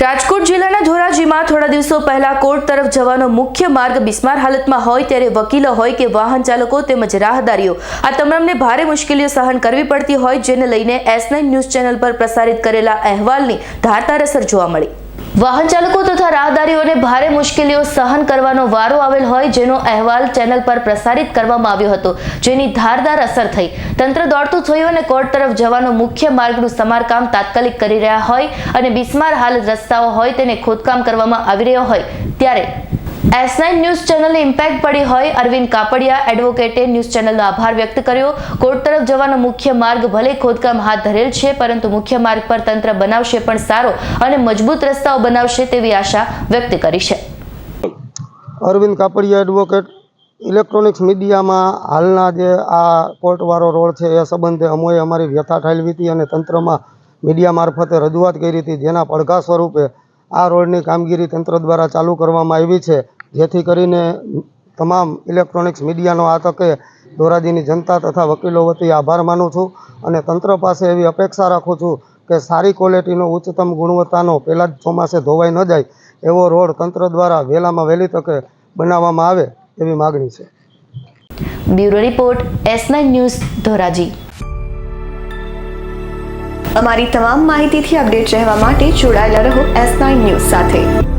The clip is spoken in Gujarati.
રાજકોટ જિલ્લાના ધોરાજીમાં થોડા દિવસો પહેલા કોર્ટ તરફ જવાનો મુખ્ય માર્ગ બિસ્માર હાલતમાં હોય ત્યારે વકીલો હોય કે વાહન ચાલકો તેમજ રાહદારીઓ. આ તમામને ભારે મુશ્કેલીઓ સહન કરવી પડતી હોય, જેને લઈને એસ ન્યૂઝ ચેનલ પર પ્રસારિત કરેલા અહેવાલની ધારદાર અસર જોવા મળી. વાહન ચાલકો તથા રાહદારીઓને ભારે મુશ્કેલીઓ સહન કરવાનો વારો આવેલ હોય જેનો અહેવાલ ચેનલ પર પ્રસારિત કરવામાં આવ્યો હતો, જેની ધારદાર અસર થઈ. તંત્ર દોડતું થયું અને કોર્ટ તરફ જવાનો મુખ્ય માર્ગનું સમારકામ તાત્કાલિક કરી રહ્યા હોય અને બિસ્માર હાલ રસ્તાઓ હોય તેને ખોદકામ કરવામાં આવી રહ્યો હોય, ત્યારે એસ નાઇન ન્યૂઝ ચેનલને ઇમ્પેક્ટ પડી હોય, અરવિંદ કાપડિયા એડવોકેટે ન્યૂઝ ચેનલનો આભાર વ્યક્ત કર્યો. કોર્ટ તરફ જવાનો મુખ્ય માર્ગ ભલે ખોદકામ હાથ ધરેલ છે, પરંતુ મુખ્ય માર્ગ પર તંત્ર બનાવશે પણ સારો અને મજબૂત રસ્તાઓ બનાવશે તેવી આશા વ્યક્ત કરી છે. અરવિંદ કાપડિયા એડવોકેટ ઇલેક્ટ્રોનિક્સ મીડિયામાં હાલના જે આ કોર્ટવાળો રોડ છે, એ સંબંધે અમોએ અમારી વ્યથા ઠાલવી હતી અને તંત્રમાં મીડિયા મારફતે રજૂઆત કરી હતી, જેના પડઘા સ્વરૂપે આ રોડની કામગીરી તંત્ર દ્વારા ચાલુ કરવામાં આવી છે. જેથી કરીને તમામ ઇલેક્ટ્રોનિક્સ મીડિયાનો આ તકે ધોરાજીની જનતા તથા વકીલો વતી આભાર માનું છું અને તંત્ર પાસે એવી અપેક્ષા રાખું છું કે સારી ક્વોલિટીનો ઉચ્ચતમ ગુણવત્તાનો પહેલાં જ ચોમાસે ધોવાઈ ન જાય એવો રોડ તંત્ર દ્વારા વહેલામાં વહેલી તકે બનાવવામાં આવે એવી માગણી છે. Bureau report, S nine news, Dhoraji. અમારી તમામ માહિતીથી અપડેટ રહેવા માટે જોડાયેલા રહો એસ ન્યૂઝ સાથે.